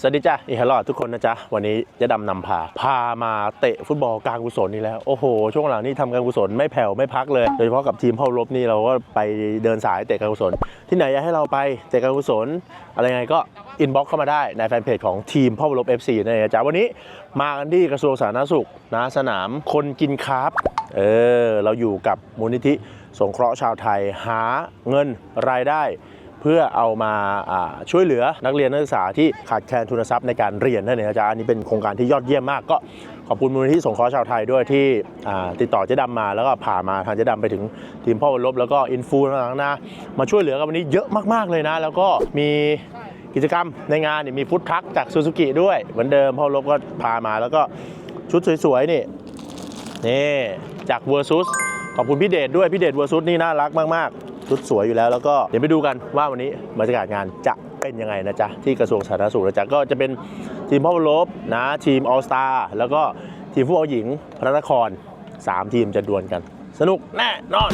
สวัสดีจ้าอีฮลอดทุกคนนะจ๊ะ วันนี้จะดำนำพา พามาเตะฟุตบอลการกุศลนี่แล้ว โอ้โห ช่วงหลังนี่ทำการกุศลไม่แผ่วไม่พักเลย โดยเฉพาะกับทีมเข้ารบนี่เราก็ไปเดินสายเตะการกุศล ที่ไหนอยากให้เราไปเตะการกุศล อะไรไงก็อินบ็อกเข้ามาได้ในแฟนเพจของทีมพ่อรบ FC นั่นเองนะจ๊ะวันนี้มากันที่กระทรวงสาธารณสุขนะสนามคนกินคาร์บเออเราอยู่กับมูลนิธิสงเคราะห์ชาวไทยหาเงินรายได้ พื่อเอามาช่วยเหลือนักเรียนนักศึกษาที่ขาดแคลนทุนทรัพย์ในการเรียนนั่นเองนะจ๊ะอันนี้เป็นโครงการที่ยอดเยี่ยมมากก็ขอบคุณมูลนิธิสงเคราะห์ชาวไทยด้วยที่ติดต่อเจ๊ดำมาแล้วก็ผ่ามาทางเจ๊ดำไปถึงทีมพ่อวันลบแล้วก็อินฟูต่างๆนะมาช่วยเหลือกันวันนี้เยอะมากๆเลยนะ แล้วก็มีกิจกรรมในงานนี่มีฟุตทักจากซูซูกิด้วยเหมือนเดิมพ่อลบก็พามาแล้วก็ชุดสวยๆนี่นี่จากเวอร์ซุสขอบคุณพี่เดชด้วยพี่เดชเวอร์ซุสนี่น่ารักมากๆ ชุดสวยอยู่แล้ว แล้วก็เดี๋ยวไปดูกันว่าวันนี้บรรยากาศงานจะเป็นยังไงนะจ๊ะ ที่กระทรวงสาธารณสุขนะจ๊ะ ก็จะเป็นทีมพ่อวลบนะ ทีมออสตาแล้วก็ทีมฟุตบอลหญิงพระนคร 3 ทีมจะดวลกัน สนุกแน่นอน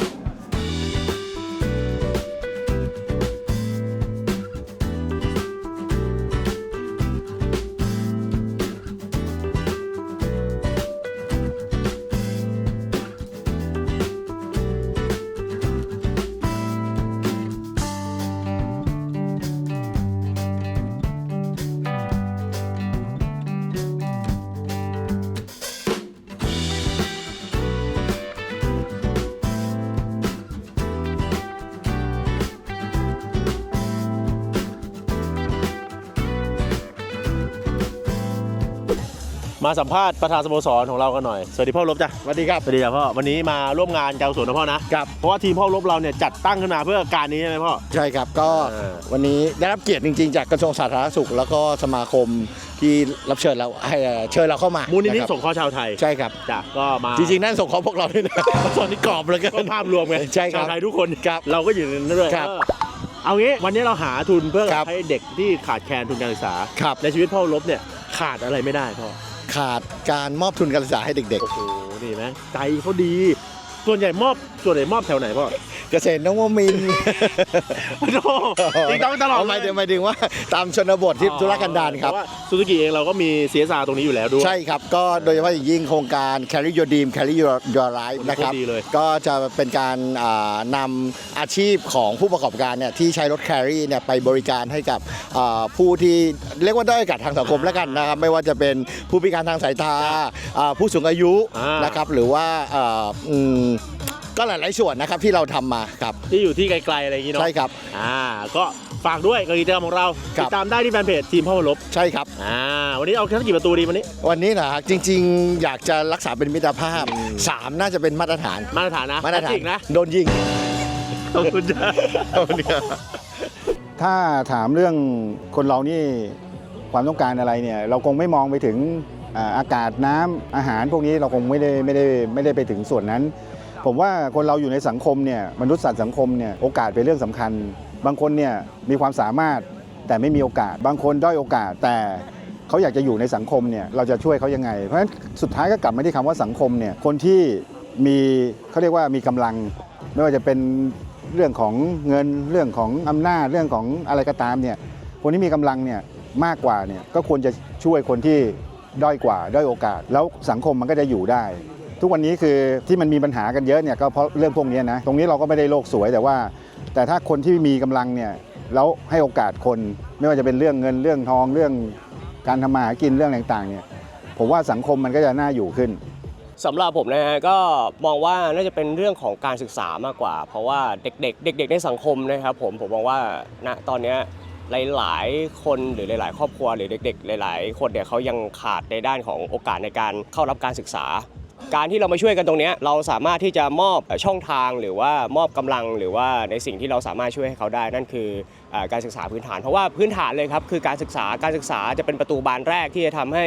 มาสัมภาษณ์ประธานสโมสรของเรากันหน่อย สวัสดีพ่อรบจ้ะ สวัสดีครับ สวัสดีจ้ะพ่อ วันนี้มาร่วมงานการกุศลนะพ่อนะ ครับ เพราะว่าทีมพ่อรบเราเนี่ยจัดตั้งขึ้นมาเพื่อการนี้ใช่ไหมพ่อ ใช่ครับ ก็เออ วันนี้ได้รับเกียรติจริงๆ จากกระทรวงสาธารณสุข แล้วก็สมาคมที่รับเชิญเราให้เอ่อเชิญเราเข้ามามูลนิธิะครับสงเคราะห์ชาวไทยใช่ครับ จ้ะก็มาจริงๆ นั่นส่งเขาพวกเราด้วยนะตอนนี้กรอบเลยกันก็ภาพรวมไงใช่ครับชาวไทยทุกคนครับเราก็อยู่ในนั้นด้วยครับเออเอางี้วันนี้เราหาทุนเพื่อครับ ให้เด็กที่ขาดแคลนทุนการศึกษา ครับ ในชีวิตพ่อรบเนี่ยขาดอะไรไม่ได้พ่อ ขาดการมอบทุนการศึกษาให้เด็ก โอ้โหดีไหมใจเขาดี ส่วนใหญ่มอบ ส่วนใหญ่มอบแถวไหนพ่อ เกษตรนวมินทร์โอ้โหจริงต้องตลอดเอาหมายถึงหมายถึงว่าตามชนบทที่ธุรกันดารครับเพะว่าซูซูกิเองเราก็มีเสียสาตรงนี้อยู่แล้วด้วย ใช่ครับ ก็โดยเฉพาะอย่างยิ่งโครงการ Carry Your Dream Carry Your Your Life นะครับโคตรดีเลย ก็จะเป็นการอ่านำอาชีพของผู้ประกอบการเนี่ยที่ใช้รถแครี่เนี่ยไปบริการให้กับอ่าผู้ที่เรียกว่าด้อยโอกาสทางสังคมแล้วกันนะครับ ไม่ว่าจะเป็นผู้พิการทางสายตาอ่าผู้สูงอายุอ่าน นะครับ หรือว่าอ่าอืม ก็หลายๆส่วนนะครับที่เราทำมาครับที่อยู่ที่ไกลๆอะไรอย่างงี้เนาะใช่ครับ อ่าก็ฝากด้วยกับกิจกรรมของเราครัติบ ดตามได้ที่แฟนเพจทีมพ่อรบใช่ครับ อ่าวันนี้เอาแค่กี่ประตูดีวันนี้ วันนี้นะจริง ๆ อยากจะรักษาเป็นมิตรภาพสามน่าจะเป็นมาตรฐานมาตรฐานนะมาตรฐานจริงนะโดนยิง ขอบคุณจ้า ถ้าถามเรื่องคนเรานี่ความต้องการอะไรเนี่ยเราคงไม่มองไปถึงอ่าอากาศน้ำอาหารพวกนี้เราคงไม่ได้ไม่ได้ไม่ได้ไปถึงส่วนนั้น ผมว่าคนเราอยู่ในสังคมเนี่ยมนุษย์สัตว์สังคมเนี่ยโอกาสเป็นเรื่องสำคัญ บางคนเนี่ยมีความสามารถแต่ไม่มีโอกาส บางคนด้อยโอกาสแต่เขาอยากจะอยู่ในสังคมเนี่ยเราจะช่วยเขายังไง เพราะฉะนั้นสุดท้ายก็กลับมาที่คำว่าสังคมเนี่ยคนที่มีเขาเรียกว่ามีกำลัง ไม่ว่าจะเป็นเรื่องของเงินเรื่องของอำนาจเรื่องของอะไรก็ตามเนี่ยคนที่มีกำลังเนี่ยมากกว่าเนี่ยก็ควรจะช่วยคนที่ด้อยกว่าด้อยโอกาส แล้วสังคมมันก็จะอยู่ได้ ทุกวันนี้คือที่มันมีปัญหากันเยอะเนี่ยก็เพราะเรื่องพวกนี้นะตรงนี้เราก็ไม่ได้โลกสวยแต่ว่า แต่ถ้าคนที่มีกำลังเนี่ยแล้วให้โอกาสคนไม่ว่าจะเป็นเรื่องเงินเรื่องทองเรื่องการทำมาหากินเรื่องต่างๆเนี่ยผมว่าสังคมมันก็จะน่าอยู่ขึ้นสำหรับผมนะฮะก็มองว่าน่าจะเป็นเรื่องของการศึกษามากกว่า เพราะว่าเด็กๆ เด็ก ๆ ในสังคมนะครับผมผมมองว่าณตอนนี้ยหลายๆ คนหรือหลาย ๆ ครอบครัวหรือเด็ก ๆ หลาย ๆ คนเนี่ยเขายังขาดในด้านของโอกาสในการเข้ารับการศึกษา การที่เรามาช่วยกันตรงนี้เราสามารถที่จะมอบช่องทางหรือว่ามอบกำลังหรือว่าในสิ่งที่เราสามารถช่วยให้เขาได้นั่นคือเอ่อการศึกษาพื้นฐาน เพราะว่าพื้นฐานเลยครับคือการศึกษาการศึกษาจะเป็นประตูบานแรกที่จะทำให้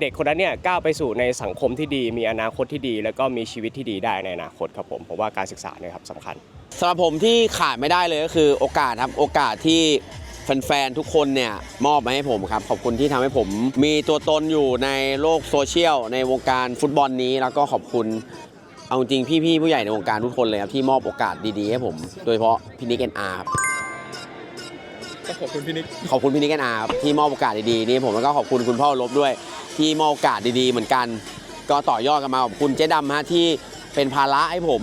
เด็กคนนั้นเนี่ยก้าวไปสู่ในสังคมที่ดี มีอนาคตที่ดี แล้วก็มีชีวิตที่ดีได้ในอนาคตครับผมผมว่าการศึกษาเนี่ยครับสำคัญสำหรับผมที่ขาดไม่ได้เลยก็คือโอกาสครับโอกาสที่ แฟนๆทุกคนเนี่ยมอบมาให้ผมครับ ขอบคุณที่ทำให้ผม มีตัวตนอยู่ในโลกโซเชียลในวงการฟุตบอลนี้ แล้วก็ขอบคุณเอาจริงพี่ๆผู้ใหญ่ในวงการทุกคนเลยครับที่มอบโอกาสดีๆให้ผม โดยเฉพาะพี่นิกเอ็นอาร์ครับขอบคุณพี่นิกขอบคุณพี่นิกแอนอาครับที่มอบโอกาสดีๆนี่ผมแล้วก็ขอบคุณคุณพ่อลบด้วย ที่มอบโอกาสดีๆ เหมือนกัน ก็ต่อยอดกันมาขอบคุณเจ๊ดำฮะที่เป็นภาระให้ผม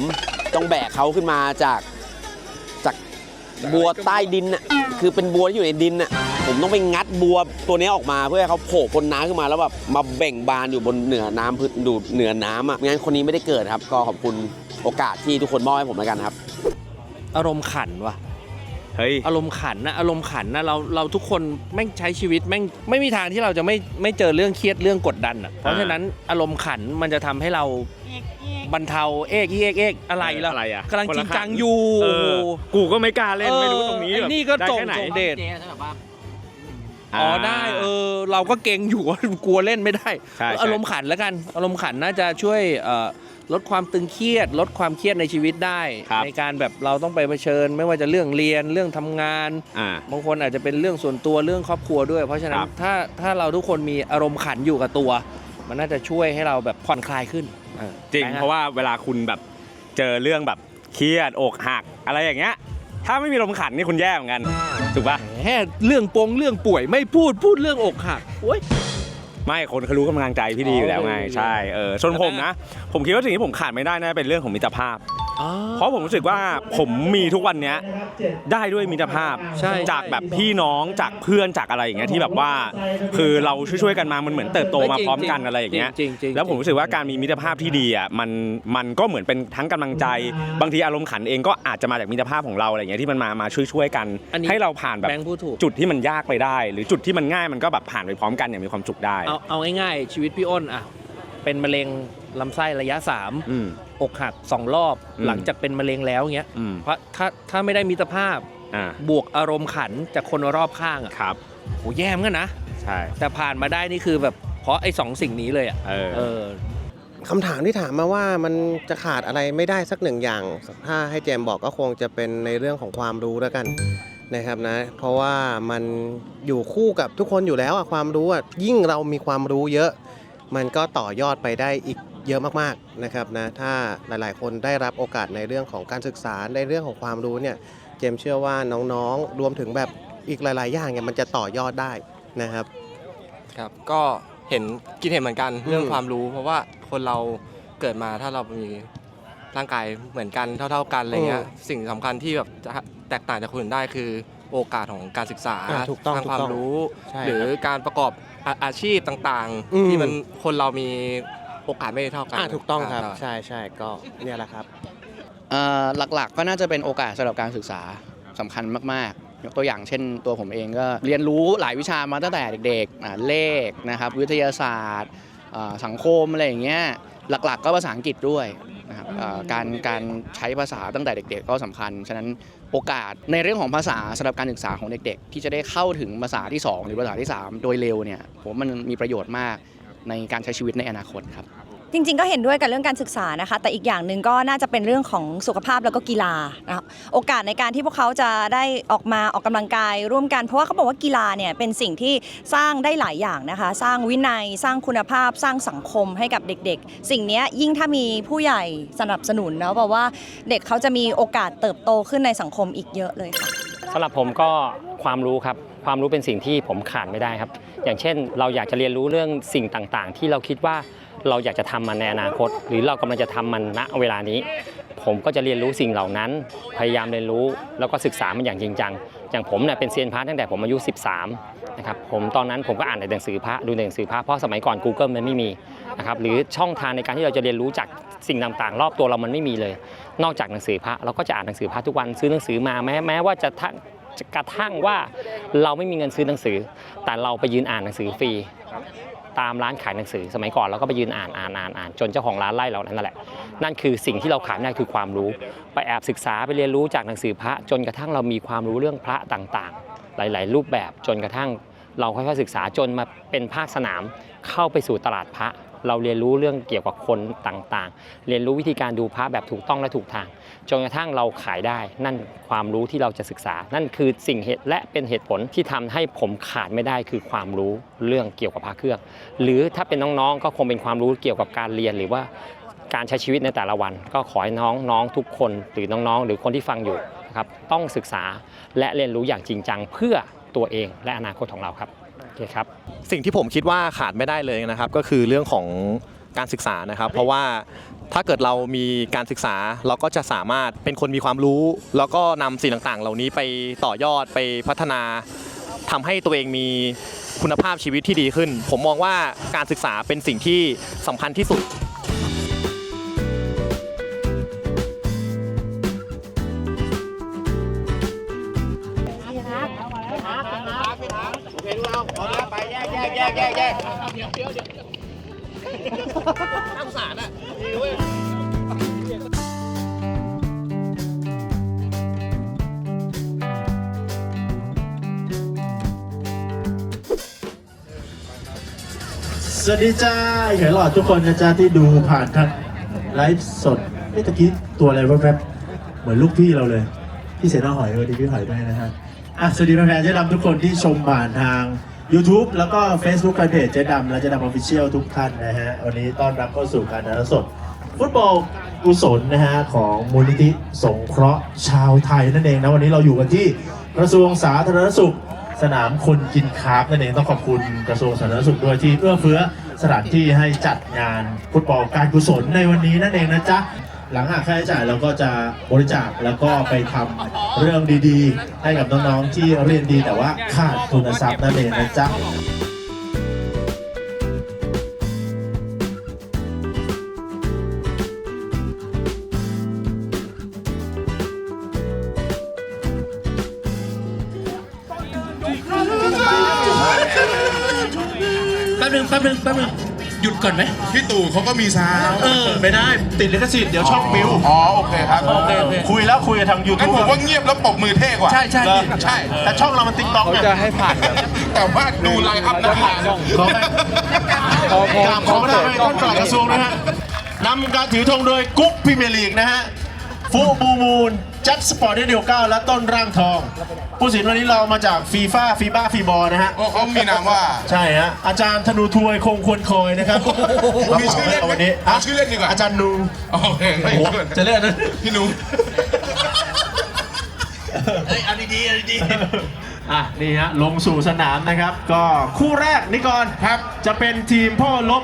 ต้องแบกเขาขึ้นมาจากจาก บัวใต้ดินน่ะคือเป็นบัวที่อยู่ในดินน่ะผมต้องไปงัดบัวตัวนี้ออกมาเพื่อให้เขาโผล่พ้นน้ำขึ้นมาแล้วแบบมาเบ่งบานอยู่บนเหนือน้ำพื้นดูเหนือน้ำอะไม่งั้นคนนี้ไม่ได้เกิดครับ ก็ขอบคุณโอกาสที่ทุกคนมอบให้ผมแล้วกันครับ อารมณ์ขันว่ะเฮ้ยอารมณ์ขันนะอารมณ์ขันนะเราเราทุกคนแม่งใช้ชีวิตแม่งไม่มีทางที่เราจะไม่ไม่เจอเรื่องเครียดเรื่องกดดันอะเพราะฉะนั้นอารมณ์ขันมันจะทำให้เรา บรรเทาเอกเอกเอกอะไรล่ะอะไรอะกำลังคนจละริงขันจังอยู่เออกูก็ไม่กล้าเล่นไม่รู้ตรงนี้เออแบบไอ้นี่ก็ได้จงแค่ไหนจงเดชอ่าอ๋อได้เออเราก็เก่งอยู่ กลัวเล่นไม่ได้ใช่ใช่อารมณ์ขันแล้วกันอารมณ์ขันน่าจะช่วยเอ่อลดความตึงเครียด ลดความเครียดในชีวิตได้ครับในการแบบเราต้องไปเผชิญ ไม่ว่าจะเรื่องเรียนเรื่องทำงานอ่าบางคนอาจจะเป็นเรื่องส่วนตัวเรื่องครอบครัวด้วย เพราะฉะนั้คนรับถ้าถ้าเราทุกคนมีอารมณ์ขันอยู่กับตัว มันน่าจะช่วยให้เราแบบผ่อนคลายขึ้น เออจริง แบงค์อ เพราะว่าเวลาคุณแบบเจอเรื่องแบบเครียดอกหักอะไรอย่างเงี้ย ถ้าไม่มีลมขันนี่คุณแย่เหมือนกันถูกปะแค่เรื่องปงเรื่องป่วยไม่พูดพูดเรื่องอกหักโอ๊ย ไม่คนเขารู้กำลังใจพี่ดีอยู่แล้วไง อ๋อ ใช่เออส่วนผมนะ ผมคิดว่าสิ่งที่ผมขาดไม่ได้นะเป็นเรื่องของมิตรภาพ เพราะผมรู้สึกว่าผมมีทุกวันเนี้ยได้ด้วยมิตรภาพใช่ จากแบบพี่น้องจากเพื่อนจากอะไรอย่างเงี้ยที่แบบว่า คือเราช่วยๆกันมามันเหมือนเติบโตมาพร้อมกันอะไรอย่างเงี้ยจริงจริงๆ แล้วผมรู้สึกว่าการมีมิตรภาพที่ดีอะมันมันก็เหมือนเป็นทั้งกำลังใจ บางทีอารมณ์ขันเองก็อาจจะมาจากมิตรภาพของเราอะไรอย่างเงี้ยที่มันมามาช่วยๆกัน อันนี้ให้เราผ่านแบบแบงค์พูดถูก จุดที่มันยากไปได้ หรือจุดที่มันง่ายมันก็แบบผ่านไปพร้อมกันอย่างมีความสุขได้เอาเอาง่ายๆชีวิตพี่อ้นอะเป็นมะเร็งลำไส้ระยะอืม3 อกหักสองรอบ อืม หลังจากเป็นมะเร็งแล้วเงี้ยอืมเพราะถ้าถ้าไม่ได้มิตรภาพอ่าบวกอารมณ์ขันจากคนรอบข้างอะครับโหแย่เหมอนกันนะใช่แต่ผ่านมาได้นี่คือแบบเพราะไอ้สองสิ่งนี้เลยอะเออเออ คำถามที่ถามมาว่ามันจะขาดอะไรไม่ได้สักหนึ่งอย่าง ถ้าให้เจมส์บอกก็คงจะเป็นในเรื่องของความรู้แล้วกันนะครับนะ เพราะว่ามันอยู่คู่กับทุกคนอยู่แล้วอะความรู้อะยิ่งเรามีความรู้เยอะ มันก็ต่อยอดไปได้อีก เยอะมากๆนะครับนะถ้าหลายๆ คนได้รับโอกาสในเรื่องของการศึกษาในเรื่องของความรู้เนี่ยเจมส์เชื่อว่าน้องๆรวมถึงแบบอีกหลาย ๆ อย่างเนี่ยมันจะต่อยอดได้นะครับครับก็เห็นคิดเห็นเหมือนกันอืมเรื่องความรู้ เพราะว่าคนเราเกิดมาถ้าเรามีร่างกายเหมือนกันเท่า ๆกันอะไรเงี้ยสิ่งสำคัญที่แบบจะแตกต่างจากคนอื่นได้คือโอกาสของการศึกษาอ่าถูกต้องทางความถูกต้องรู้ใช่หรือการประกอบอาอาชีพต่างอืมๆที่มันคนเรามี โอกาสไม่เท่ากันอ่าถูกต้องครับาใช่ใช่ก็เนี่ยแหละครับเอ่อหลักๆก็น่าจะเป็นโอกาสสำหรับการศึกษาสำคัญมากๆ ยกตัวอย่างเช่นตัวผมเองก็เรียนรู้หลายวิชามาตั้งแต่เด็กๆอ่าเลขนะครับ วิทยาศาสตร์อ่าสังคมอะไรอย่างเงี้ยหลักๆ ก็ภาษาอังกฤษด้วยนะครับอ่าการการใช้ภาษาตั้งแต่เด็ก ๆ ก็สำคัญ ฉะนั้นโอกาสในเรื่องของภาษาสำหรับการศึกษาของเด็ก ๆ ที่จะได้เข้าถึงภาษาที่2หรือภาษาที่3โดยเร็วเนี่ยผมว่ามันมีประโยชน์มาก ในการใช้ชีวิตในอนาคตครับ จริงๆ ก็เห็นด้วยกับเรื่องการศึกษานะคะ แต่อีกอย่างหนึ่งก็น่าจะเป็นเรื่องของสุขภาพแล้วก็กีฬานะคะโอกาสในการที่พวกเขาจะได้ออกมาออกกำลังกายร่วมกัน เพราะว่าเขาบอกว่ากีฬาเนี่ยเป็นสิ่งที่สร้างได้หลายอย่างนะคะ สร้างวินัย สร้างคุณภาพ สร้างสังคมให้กับเด็กๆ สิ่งเนี้ยยิ่งถ้ามีผู้ใหญ่สนับสนุนเนาะบอกว่าเด็กเขาจะมีโอกาสเติบโตขึ้นในสังคมอีกเยอะเลยค่ะสำหรับผมก็ความรู้ครับ ความรู้เป็นสิ่งที่ผมขาดไม่ได้ครับ อย่างเช่น เราอยากจะเรียนรู้เรื่องสิ่งต่างๆ ที่เราคิดว่าเราอยากจะทำมันในอนาคต หรือเรากำลังจะทำมันณเวลานี้ ผมก็จะเรียนรู้สิ่งเหล่านั้น พยายามเรียนรู้แล้วก็ศึกษามันอย่างจริงจัง อย่างผมเนี่ยเป็นเซียนพระตั้งแต่ผมอายุ 13นะครับผมตอนนั้นผมก็อ่านในหนังสือพระดูในหนังสือพระเพราะสมัยก่อน Google มันไม่มีนะครับหรือช่องทางในการที่เราจะเรียนรู้จากสิ่งต่างๆ รอบตัวเรามันไม่มีเลย นอกจากหนังสือพระเราก็จะอ่านหนังสือพระทุกวันซื้อหนังสือมาแม้แม้ว่าจะทั้ง กระทั่งว่าเราไม่มีเงินซื้อหนังสือ แต่เราไปยืนอ่านหนังสือฟรีตามร้านขายหนังสือ สมัยก่อนเราก็ไปยืนอ่านอ่านอ่านอ่านจนเจ้าของร้านไล่เรานั่นแหละนั่นคือสิ่งที่เราขาดไม่ได้คือความรู้ ไปแอบศึกษาไปเรียนรู้จากหนังสือพระ จนกระทั่งเรามีความรู้เรื่องพระต่างๆ หลาย ๆ รูปแบบจนกระทั่งเราค่อยๆศึกษาจนมาเป็นภาคสนามเข้าไปสู่ตลาดพระ เราเรียนรู้เรื่องเกี่ยวกับคนต่างๆ เรียนรู้วิธีการดูพระแบบถูกต้องและถูกทาง จนกระทั่งเราขายได้ นั่นความรู้ที่เราจะศึกษา นั่นคือสิ่งเหตุและเป็นเหตุผลที่ทำให้ผมขาดไม่ได้คือความรู้เรื่องเกี่ยวกับพระเครื่อง หรือถ้าเป็นน้องๆ ก็คงเป็นความรู้เกี่ยวกับการเรียนหรือว่าการใช้ชีวิตในแต่ละวัน ก็ขอให้น้องๆทุกคนหรือน้องๆ หรือคนที่ฟังอยู่นะครับต้องศึกษาและเรียนรู้อย่างจริงจังเพื่อตัวเองและอนาคตของเราครับ เคครับ สิ่งที่ผมคิดว่าขาดไม่ได้เลยนะครับ ก็คือเรื่องของการศึกษานะครับ เพราะว่าถ้าเกิดเรามีการศึกษาเราก็จะสามารถเป็นคนมีความรู้ แล้วก็นำสิ่งต่างๆ เหล่านี้ไปต่อยอดไปพัฒนาทำให้ตัวเองมีคุณภาพชีวิตที่ดีขึ้น ผมมองว่าการศึกษาเป็นสิ่งที่สำคัญที่สุด สวัสดีจ้าเห็นหลอดทุกคนนะจ๊ะที่ดูผ่านทางไลฟ์สดเมื่อกี้ตัวอะไรแวบๆเหมือนลูกพี่เราเลย พี่เสนาหอยสวัสดีพี่หอยด้วยนะฮะอะสวัสดีแฟนๆเจ๊ดำทุกคนที่ชมผ่านทาง YouTube แล้วก็ Facebook แฟนเพจเจ๊ดำและเจ๊ดำออฟฟิเชียลทุกท่านนะฮะ วันนี้ต้อนรับเข้าสู่การถ่ายทอดสด ฟุตบอลกุศลนะฮะ ของมูลนิธิสงเคราะห์ชาวไทยนั่นเองนะ วันนี้เราอยู่กันที่กระทรวงสาธารณสุข สนามคนกินคาร์บนั่นเองต้องขอบคุณกระทรวงสาธารณสุขด้วยที่เอื้อเฟื้อสถานที่ให้จัดงานฟุตบอลการกุศลในวันนี้นั่นเองนะจ๊ะ หลังหักค่าใช้จ่ายเราก็จะบริจาคแล้วก็ไปทำเรื่องดีๆ ให้กับน้องๆที่เรียนดีแต่ว่าขาดทุนทรัพย์นั่นเองนะจ๊ะแป๊บนึงแป๊บนึงแป๊บนึง หยุดก่อนไหมพี่ตู่เขาก็มีซาวเออไม่ได้ติดลิขสิทธิ์เดี๋ยวช่องปิว อ๋อโอเคครับโอเคโอเค คุยแล้วคุยกับทางยูงั้ทูนบผมว่าเงียบแล้วปรบมือเท่กว่า ใช่ใช่ ใช่ แต่ช่องเรามันติ๊กต็อกไงจะให้ผ่านแบบแต่ว่าดูไลน์อัพนะขอให้กราบขอประทานท่านปลัดกระทรวงนะฮะนำการถือธงโดยกุ๊กพรีเมียร์ลีกนะฮะ ฟูบูมูล จัดสปอร์ตเดียวเก้าและต้นร่างทอง ผู้สินวันนี้เรามาจากฟีฟ่าฟีบ้าฟีบอนะฮะ โอ้เขามีนามว่า ใช่ฮะ อาจารย์ธนูทวยคงควรคอยนะครับมีชื่อเล่นไหมวันนี้เอาชื่อเล่นดีกว่าอาจารย์นูโอเคไม่โอ้โหเพื่อนจะเล่นนะพี่หนูเฮ้ยเอาดีๆเอาดีอะนี่ฮะลงสู่สนามนะครับ ก็คู่แรกนี่ก่อนครับ จะเป็นทีมพ่อลบ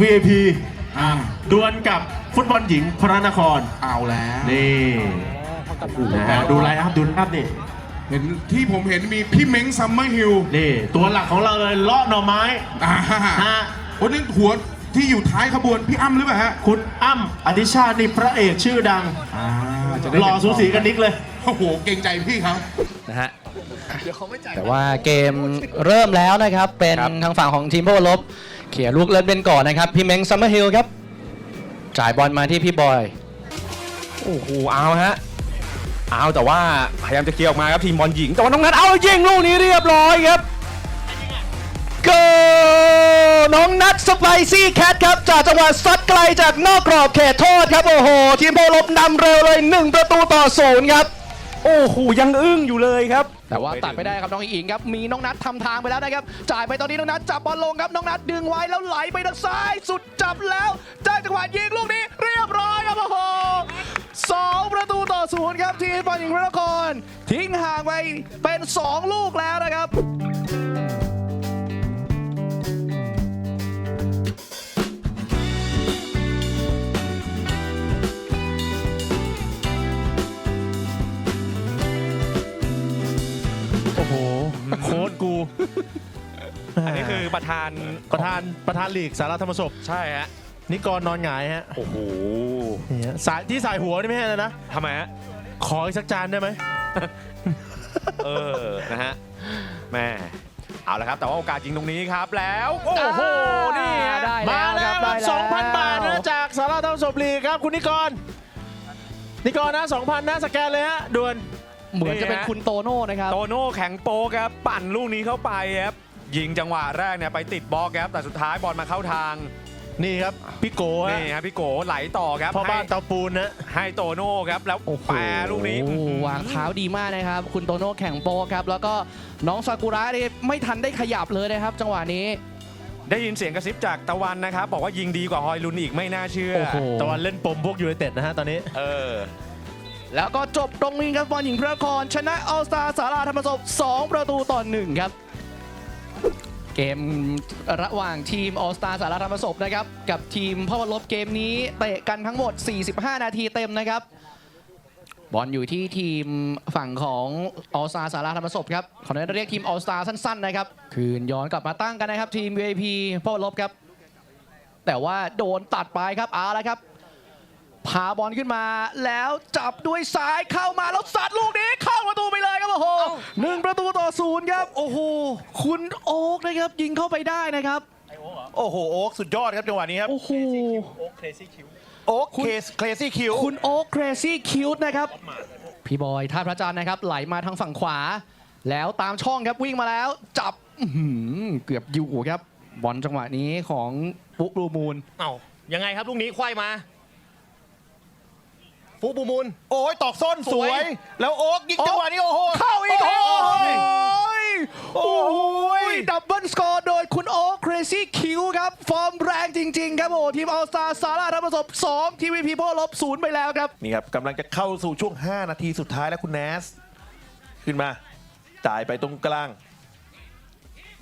VIP ดวลกับฟุตบอลหญิงพระนคร เอาแล้ว นี่นะฮะดูไลน์อัพดูไลน์อัพนี่ เห็นที่ผมเห็นมีพี่เม้งซัมเมอร์ฮิลนี่ตัวหลักของเราเลยเลาะหน่อไม้อ่าฮะโอ้นี่หัวที่อยู่ท้ายขบวนพี่อ้ำหรือเปล่าฮะคุณอ้ำอธิชาตินี่พระเอกชื่อดังอ่าจะได้หล่อสูสีกันนิกเลยโอ้โหเกรงใจพี่เขานะฮะแต่ว่าเกมเริ่มแล้วนะครับ เป็นทางฝั่งของทีมพวกลบ เขี่ยลูกเล่นเป็นก่อนนะครับ พี่เม้งซัมเมอร์ฮิลครับ จ่ายบอลมาที่พี่บอย โอ้โหเอาฮะ เอาแต่ว่าพยายามจะเคลียร์ออกมาครับทีมบอลหญิง แต่ว่าน้องนัทเอายิงลูกนี้เรียบร้อยครับเกน้องนัทสไปซี่แคทครับ จากจังหวะซัดไกลจากนอกกรอบเขตโทษครับ โอ้โห ทีมพวกลบนำเร็วเลย 1 ประตูต่อศูนย์ครับ โอ้โหยังอึ้งอยู่เลยครับ แต่ว่าตัดไปได้ครับน้องอิงครับ มีน้องนัททำทางไปแล้วนะครับ จ่ายไปตอนนี้น้องนัทจับบอลลงครับ น้องนัทดึงไว้แล้วไหลไปทางซ้าย สุดจับแล้วได้จังหวะยิงลูกนี้เรียบร้อยครับโอ้โหสองประตูต่อศูนย์ครับทีมบอลหญิงพระนครทิ้งห่างไปเป็น 2 ลูกแล้วนะครับ โค้ดกู อันนี้คือประธานประธานประธานลีกสารธรรมศพใช่ฮะนิกรนอนหงายฮะโอ้โหนี่ฮะสายที่สายหัวนี่ไม่ใช่เลยนะทำไมฮะขออีกสักจานได้ไหมเออนะฮะแม่เอาละครับ แต่ว่าโอกาสจริงตรงนี้ครับแล้ว โอ้โหนี่ฮะได้มาแล้วแล้ควรับคได้รับแล้ว2,000บาทนะจากสารธรรมศพลีกครับคุณนิกร นิกรนะ2,000นะสแกนเลยฮะด่วน เหมือนจะเป็นคุณโตโน่นะครับ โตโน่แข็งโปกครับ ปั่นลูกนี้เข้าไปครับ ยิงจังหวะแรกเนี่ยไปติดบล็อกครับแต่สุดท้ายบอลมาเข้าทางนี่ครับพี่โกฮะนี่ครับพี่โกไหลต่อครับพ่อบ้านให้เตาปูนนะให้โตโน่ครับแล้วแปรลูกนี้โอ้โหวางเท้าดีมากนะครับ คุณโตโน่แข่งโปรครับ แล้วก็น้องซากุระนี่ไม่ทันได้ขยับเลยนะครับ จังหวะนี้ ได้ยินเสียงกระซิบจากตะวันนะครับ บอกว่ายิงดีกว่าฮอยลุนอีกไม่น่าเชื่อโอ้โหตะวันเล่นปมพวกยูไนเต็ดนะฮะตอนนี้ เออ แล้วก็จบตรงนี้ครับบอลหญิงพระนครชนะออสตาสาราธรรมศพ2ประตูต่อ1ครับ เกมระหว่างทีมออสตาสาราธรรมศพนะครับ กับทีมพ่อวันลบเกมนี้เตะกันทั้งหมด 45 นาทีเต็มนะครับ บอลอยู่ที่ทีมฝั่งของออสตาสาราธรรมศพครับขออนุญาตเรียกทีมออสตาสั้นๆนะครับ คืนย้อนกลับมาตั้งกันนะครับ ทีม VIP พ่อวันลบครับ แต่ว่าโดนตัดไปครับเอาละครับ พาบอลขึ้นมาแล้วจับด้วยซ้ายเข้ามาแล้วสัดลูกนี้เข้าประตูไปเลยครับโอ้โหหนึ่งประตูต่อศูนย์ครับโอ้โหคุณโอ๊กนะครับยิงเข้าไปได้นะครับโอ้โหโอ๊กสุดยอดครับจังหวะนี้ครับโอ้โหโอ๊กเคลซี่คิวคุณโอ๊กเครซี่คิวนะครับพี่บอยท่าพระจันทร์นะครับไหลมาทางฝั่งขวา แล้วตามช่องครับวิ่งมาแล้ว จับอื้อหือเกือบอยู่ครับบอลจังหวะนี้ของปุ๊กลูมูลเอ้ายังไงครับลูกนี้ควายมา ฟุกบูมูล โอ้ยตอกส้นสวย แล้วโอ๊กยิงจังหวะนี้โอ้โหเข้าอีกแล้วโอ้โหโอ้โหดับเบิลสกอร์โดยคุณโอ๊คเครซี่คิวครับ ฟอร์มแรงจริง ๆ ครับโอ้ทีมออสตาซาร่าทัพประสบ2ทีวีพีโพลบศูนย์ไปแล้วครับ นี่ครับกำลังจะเข้าสู่ช่วง 5 นาทีสุดท้ายแล้วคุณแนส ขึ้นมาจ่ายไปตรงกลาง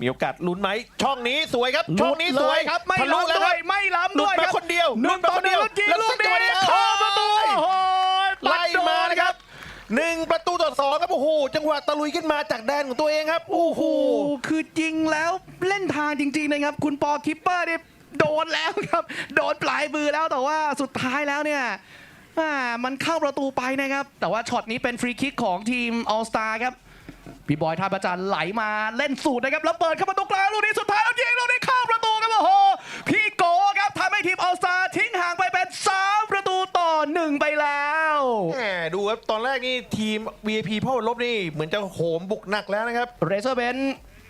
มีโอกาสลุ้นไหมช่องนี้สวยครับ ช่องนี้สวยหลุดเลยครับไม่ทะลุล้ำแล้วด้ควรับยไม่ล้ำหลุด้ดวยมาครับคนเดียวหนึ่งหลุดมาคนเดียวต่อหนึ่งแล้แล้ววสัยิกงจังหวะนี้ลูกนี้เข้าประตูโอ้โหปัไล่ดโดน มานะครับหนึ่งประตูต่อสองครับโอ้โหจังหวะตะลุยขึ้นมาจากแดนของตัวเองครับโอ้โห โอ้โหคือยิงแล้วเล่นทางจริงๆนะครับ คุณปอคิปเปอร์เนี่ยโดนแล้วครับ โดนปลายมือแล้วแต่ว่าสุดท้ายแล้วเนี่ยอ่ามันเข้าประตูไปนะครับ แต่ว่าช็อตนี้เป็นฟรีคิกของทีมออสตาครับ พี่บอยท่าประจันไหลมาเล่นสูตรนะครับแล้วเปิดเข้ามาตรงกลางลูกนี้สุดท้ายแล้วยิงลูกนี้เข้าประตูครับโอ้โหพี่โกครับทำให้ทีมออสตาทิ้งห่างไปเป็น3ประตูต่อ1ไปแล้วแหมดูครับตอนแรกนี่ทีม VIP พ่อลบนี่เหมือนจะโหมบุกหนักแล้วนะครับเรเซอร์เบน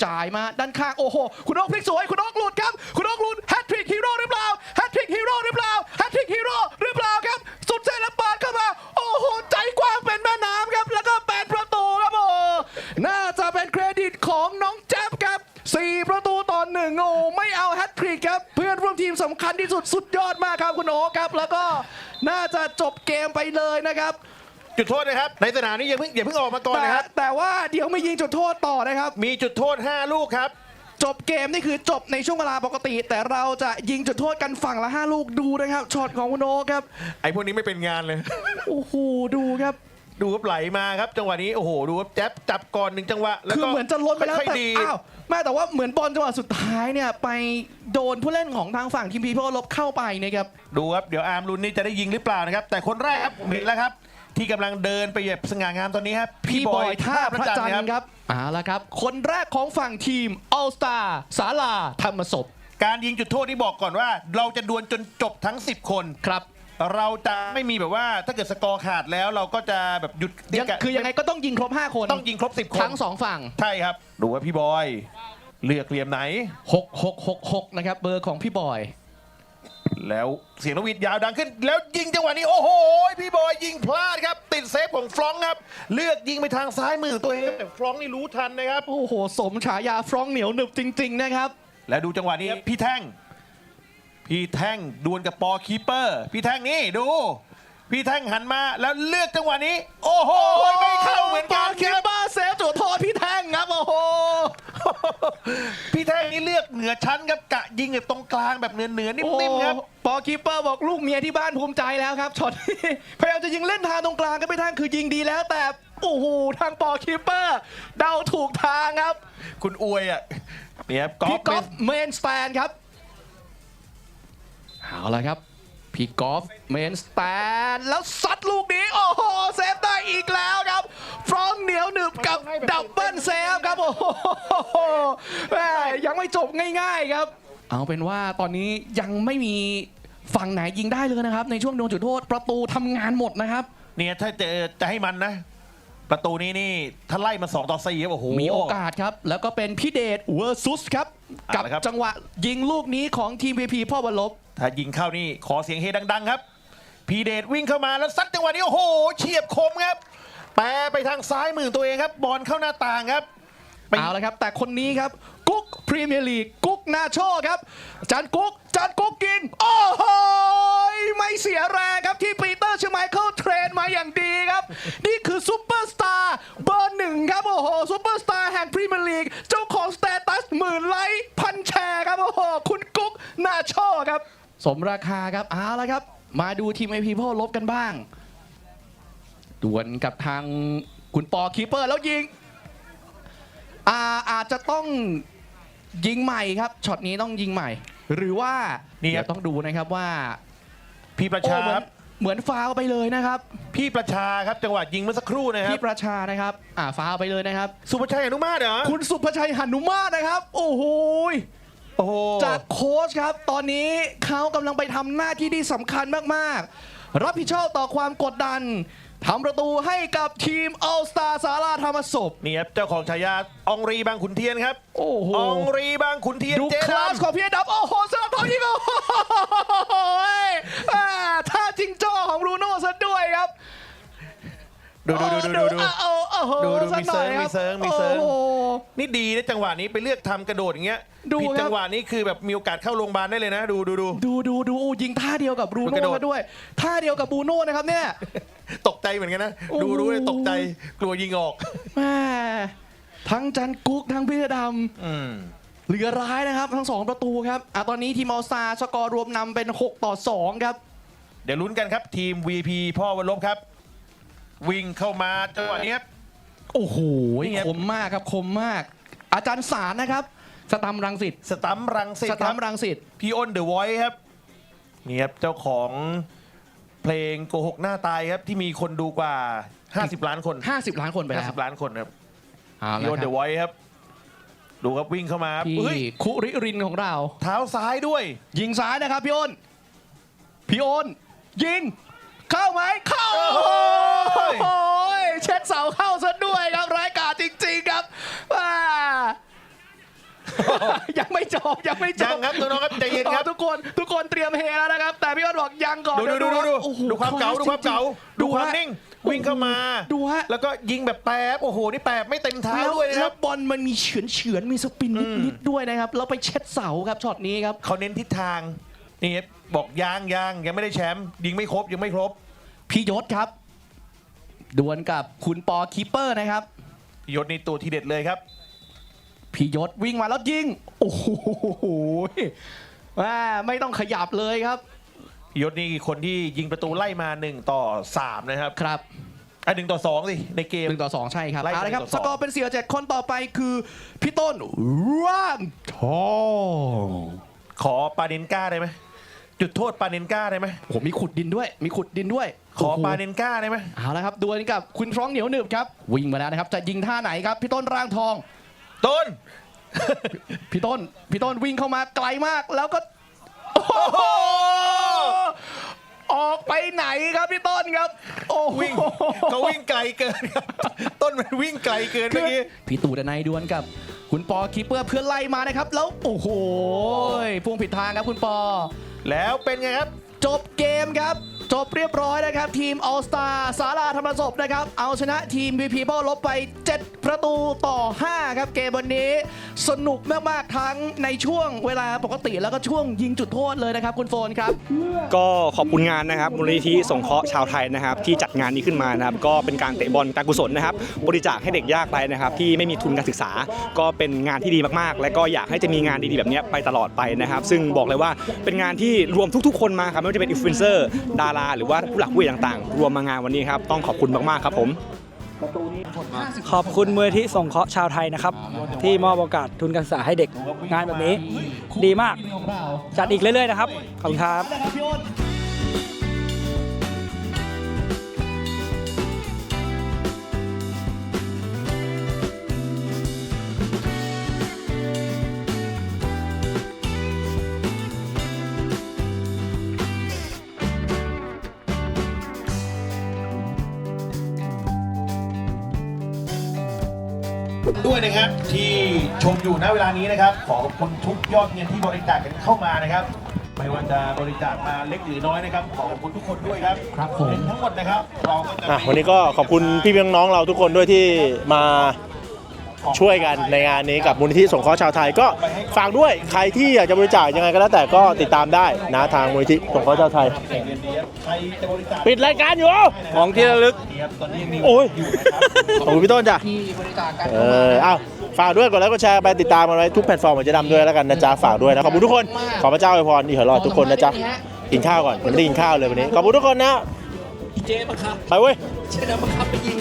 จ่ายมาด้านข้างโอ้โหคุณโอ๊กพลิกสวยคุณโอ๊กหลุดครับคุณโอ๊กหลุดแฮตทริกฮีโร่หรือเปล่าแฮตทริกฮีโร่หรือเปล่าแฮตทริกฮีโร่หรือเปล่าครับสุดเส้นแล้วปาดเข้ามาโอ้โหใจกว้างเป็นแม่น้ำครับแล้วก็ น่าจะเป็นเครดิตของน้องแจ๊บครับ4ประตูต่อหนึ่งโอ้ไม่เอาแฮตทริกครับ เพื่อนร่วมทีมสำคัญที่สุดสุดยอดมากครับคุณโอ๊กครับ แล้วก็น่าจะจบเกมไปเลยนะครับ จุดโทษนะครับ ในสนามนี้อย่าเพิ่งอย่าเพิ่งออกมาก่อนแต่นะครับ แต่ว่าเดี๋ยวไม่ยิงจุดโทษต่อนะครับ มีจุดโทษ 5 ลูกครับ จบเกมนี่คือจบในช่วงเวลาปกติ แต่เราจะยิงจุดโทษกันฝั่งละ 5 ลูกดูนะครับช็อตของคุณโอคครับ ไอ้พวกนี้ไม่เป็นงานเลย โอ้โหดูครับ ดูครับไหลมาครับ จังหวะนี้โอ้โหดูครับแจ๊บจับก่อนหนึ่งจังหวะแล้วคือก็เหมือนจะล้นไปแล้วค่อยแต่ๆดีอ้าวแม่แต่ว่าเหมือนบอลจังหวะสุดท้ายเนี่ยไปโดนผู้เล่นของทางฝั่งทีมพีพลบเข้าไปนะครับ ดูครับเดี๋ยวอาร์มรุนนี่จะได้ยิงหรือเปล่านะครับ แต่คนแรกครับผมเห็นแล้วครับ ที่กำลังเดินไปแบบสง่างามตอนนี้ครับพี่บอยท่าพระจันทร์คครับรับเอาละครับ คนแรกของฝั่งทีม All Star สาลาธรรมศพการยิงจุดโทษนี่บอกก่อนว่า เราจะดวลจนจบทั้ง 10 คน ครับ เราจะไม่มีแบบว่าถ้าเกิดสกอร์ขาดแล้วเราก็จะแบบหยุดยังคือยังไงก็ต้องยิงครบ 5 คนต้องยิงครบ 10 คนทั้งสองฝั่ง ใช่ครับ ดูว่าพี่บอย เลือกเหลี่ยมไหน 6 6 6 6 นะครับ เบอร์ของพี่บอย แล้วเสียงนกหวีดยาวดังขึ้น แล้วยิงจังหวะนี้โอ้โห พี่บอยยิงพลาดครับ ติดเซฟของฟรองก์ครับ เลือกยิงไปทางซ้ายมือตัวเองแต่ฟรองก์นี่รู้ทันนะครับ โอ้โห สมฉายาฟรองก์เหนียวหนึบจริง ๆ นะครับ แล้วดูจังหวะนี้ครับพี่แท่ง พี่แท่งดวลกับปอคีเปอร์ พี่แท่งนี่ดู พี่แท่งหันมาแล้วเลือกจังหวะนี้ โอ้โหไม่เข้าเหมือนกันคิคปรับเปอร์เซฟจุดโทษพี่แท่งครับโอ้โหพี่แท่งนี่เลือกเหนือชั้นครับกะยิงแบบตรงกลางแบบเนื้อๆนิ่มๆครับโอ้ปอคีปเปอร์บอกลูกเมียที่บ้านภูมิใจแล้วครับช็อตนี้พยายามจะยิงเล่นทางตรงกลางก็ไม่ทางคือยิงดีแล้วแต่โอ้โหทางปอคีปเปอร์ เดาถูกทางครับ คุณอวยอะเนี่ยครับกอพี่ล์ฟกอล์ฟเมนสแตนครับ เอาละครับ พี่กอล์ฟเมนสแตนแล้วซัดลูกนี้ โอ้โห เซฟได้อีกแล้วครับ ฟรองเหนียวหนึบกับดับเบิลเซฟครับ โอ้โหแม่ยังไม่จบง่ายๆครับ เอาเป็นว่าตอนนี้ยังไม่มีฝั่งไหนยิงได้เลยนะครับ ในช่วงโดนจุดโทษประตูทำงานหมดนะครับ เนี่ยถ้าจะจะให้มันนะ ประตูนี้นี่ถ้าไล่มา 2 ต่อ4ครับโอ้โห มีโอกาสครับ แล้วก็เป็นพี่เดชเวอร์ซุสครับ กับเอาละครับ จังหวะยิงลูกนี้ของทีมพีพีพ่อวันลบ ถ้ายิงเข้านี่ขอเสียงเฮดัง ๆ ครับ พีเดชวิ่งเข้ามาแล้วซัดจังหวะนี้โอ้โหเฉียบคมครับ แปรไปทางซ้ายมือตัวเองครับ บอลเข้าหน้าต่างครับ ไป เอาละครับ แต่คนนี้ครับกุ๊ก พรีเมียร์ลีกกุ๊กนาโชครับจานกุ๊กจานกุ๊กกิน โอ้โหไม่เสียแรงครับที่ปีเตอร์ชไมเคิลเทรนมาอย่างดีครับ นี่คือซูเปอร์สตาร์เบอร์หนึ่งครับ โอ้โหซูเปอร์สตาร์แห่งพรีเมียร์ลีกเจ้าของสเตตัสหมื่นไลค์พันแชร์ครับ โอ้โห คุณกุ๊กนาโชครับ สมราคาครับเอาละครับ มาดูทีมไอพีพ่อลบกันบ้างดวลกับทางคุณปอคีเปอร์แล้วยิงอาอาจจะต้อง ยิงใหม่ครับช็อตนี้ต้องยิงใหม่ หรือว่านี่ครับ เดี๋ยวต้องดูนะครับว่าพี่ประชาโอ้เหมืคอนรับเหมือนฟาวไปเลยนะครับพี่ประชาครับจังหวะยิงเมื่อสักครู่นะครับพี่ประชานะครับอ่าฟาวไปเลยนะครับ สุภชัยอนุมาตเหรอคุณสุภชัยหนุมาตนะครับ โอ้โหยโอ้โหจากโค้ชครับ ตอนนี้เขากำลังไปทำหน้าที่ที่สำคัญมากๆ รับผิดชอบต่อความกดดัน ทำประตูให้กับทีมอัลสตาสาราธรรมศพ นี่ครับเจ้าของฉายาอองรีบางขุนเทียนครับโอ้โหอองรีบางขุนเทียนดูเจ๊คลาสดำของพี่ดับ โอ้โหสลับทองยิงโอ้โหอ่าท่าจิงโจ้ของบรูโน่ซะด้วยครับ ดูดูดูดูดูโอ้โหโอ้โหดูดูสักมีหน่เซิอยร์งคมีรับเซิร์งมีเซิร์งโอ้โห นี่ดีนะจังหวะนี้ไปเลือกทำกระโดดอย่างเงี้ยดูผิดครับ จังหวะนี้คือแบบมีโอกาสเข้าโรงพยาบาลได้เลยนะ ดูดูดู ดูดูดูโอ้ยิงท่าเดียวกับบรูมันกระโดโน่ดกันด้วย ท่าเดียวกับบรูโน่นะครับเนี่ย ตกใจเหมือนกันนะ โอ้โห ดูดูเลยตกใจกลัวยิงออก แม่ทั้งจันกุ๊กทั้งพี่ดอืมำเหลือร้ายนะครับ ทั้งสองประตูครับอะตอนนี้ทีมออสตาสกอร์รวมนำเป็น 6 ต่อ 2 ครับ เดี๋ยวลุ้นกันครับทีม VP พ่อวันลบครับ วิ่งเข้ามาจังหวะนี้ครับ โอ้โหนี่ครับคมมากครับคมมาก อาจารย์สารนะครับ สตัมรังสิตสตัมรังสิตสคตัรัมบรังสิตพี่อ้นเดอะไวท์ครับนี่ครับเจ้าของเพลงโกหกหน้าตายครับที่มีคนดูกว่า 50 ล้านคน 50 ล้านคนไปแล้ว50 ล้านคนครับเอาพี่ละอ้นคเดรับอะไวท์ครับ ดูครับวิ่งเข้ามาครับพี่เฮ้ยคุริรินของเรา เท้าซ้ายด้วย ยิงซ้ายนะครับพี่อ้นพี่อ้นยิง เข้าไหมเข้าโอ้โอ้โหโหเช็ดเสาเข้าซะด้วยครับร้ายกาจจริง ๆ ครับว้ายังไม่จบยังไม่จยับงครับน้องๆครับใจเย็นครับทุกคนทุกคนเตรียมเฮแล้วนะครับ แต่พี่อ้นบอกยังก่อนดูดูดูดูดูโอ้โหดูความเก๋าดูความเก๋าจริงๆดูความฮะนิ่ง วิ่งเข้ามาดูฮะ แล้วก็ยิงแบบแป๊บโอ้โหนี่แป๊บไม่เต็มเท้าแล้วด้วยนะคแล้รัวบ บอลมันมีเฉือนเฉือนๆมีสปินนิดๆด้วยนะครับแล้วไปเช็ดเสาครับช็อตนี้ครับ เขาเน้นทิศทาง นี่ครับบอกยางยางยังไม่ได้แชมป์ยิงไม่ครบยังไม่ครบพี่ยศครับ ดวลกับคุณปอคีเปอร์นะครับ พี่ยศนี่ตัวทีเด็ดเลยครับ พี่ยศวิ่งมาแล้วยิง โอ้โหว่าไม่ต้องขยับเลยครับพี่ยศนี่คนที่ยิงประตูไล่มา1ต่อ3นะครับครับอะหนึ่งต่อ2สิในเกมหนึ่งต่อสองใช่ครับไล่เอาละครับหนึ่งสต่อสองกอร์เป็นเสียเจ็ดคนต่อไปคือพี่ต้นร่างทองขอปาเนนก้าได้ไหม จุดโทษปาเนนก้าได้ไหมโอ้โหมีขุดดินด้วย มีขุดดินด้วยขอโโหปาเนนก้าได้ไหมเอาละครับดวลกับคุณฟรองก์เหนียวหนึบครับ วิ่งมาแล้วนะครับ จะยิงท่าไหนครับ พี่ต้นร่างทอง ต้น พี่ต้น พี่ต้นวิ่งเข้ามาไกลมาก แล้วก็โอ้โหออกไปไหนครับพี่ต้นครับ โอ้โหวิ่งเขาวิ่งไกลเกินครับ ต้นมันวิ่งไกลเกินเมื่อกี้พี่ตู่ดนัยดวลกับ คุณปอคีเปอร์เพื่อนไล่มานะครับ แล้วโอ้โหพุ่งผิดทางครับคุณปอ แล้วเป็นไงครับ จบเกมครับ จบเรียบร้อยนะครับ ทีม All Star สาราธรรมศพนะครับ เอาชนะทีม VP เป้าลบไป 7 ประตูต่อ 5 ครับเกมวันนี้สนุกมาก ๆ ทั้งในช่วงเวลาปกติแล้วก็ช่วงยิงจุดโทษเลยนะครับ คุณโฟนครับ ก็ขอบคุณงานนะครับมูลนิธิสงเคราะห์ชาวไทยนะครับ ที่จัดงานนี้ขึ้นมานะครับ ก็เป็นการเตะบอลการกุศลนะครับ บริจาคให้เด็กยากไร้นะครับ ที่ไม่มีทุนการศึกษา ก็เป็นงานที่ดีมากๆ และก็อยากให้จะมีงานดีๆแบบนี้ไปตลอดไปนะครับ ซึ่งบอกเลยว่าเป็นงานที่รวมทุก ๆ คนมาครับไม่ว่าจะเป็นอินฟลูเอนเซอร์ดาราหรือว่าผู้หลักผู้ใหญ่ต่างๆ รวมมางานวันนี้ครับ ต้องขอบคุณมากๆครับผม ขอบคุณมูลที่ส่งเคราะห์ชาวไทยนะครับ ที่มอบโอกาสทุนการศึกษาให้เด็กงานแบบนี้ ดีมาก จัดอีกเรื่อยๆนะครับ ขอบคุณครับ ด้วยนะครับ ที่ชมอยู่ณเวลานี้นะครับ ขอขอบคุณทุกยอดเงินที่บริจาคกันเข้ามานะครับ ไม่ว่าจะบริจาคมาเล็กหรือน้อยนะครับ ขอขอบคุณทุกคนด้วยครับครับผมเงินทั้งหมดนะครับเราก็จะอะวันนี้ก็ขอบคุณพี่พี่น้องๆเราทุกคนด้วยที่มา ช่วยกันในงานนี้กับมูลนิธิสงเคราะห์ชาวไทยก็ฝากด้วยใครที่อยากจะบริจาคยังไงก็แล้วแต่ก็ติดตามได้นะทางมูลนิธิสงเคราะห์ชาวไทย ปิดรายการอยู่ของที่ระลึกโอ้ยขอบคุณพี่ต้นจ้ะเอออ้าวฝากด้วยกดไลค์กดแชร์ไปติดตามกันไว้ทุกแพลตฟอร์มของเจะดำด้วยแล้วกันนะจ๊ะฝากด้วยนะขอบคุณทุกคนขอพระเจ้าอวยพรอีกเหรอดทุกคนนะจ๊ะกินข้าวก่อนยังไม่ได้กินข้าวเลยวันนี้ขอบคุณทุกคนนะเจ๊บังคับไปเว้ยเจ๊บังคับไปยิง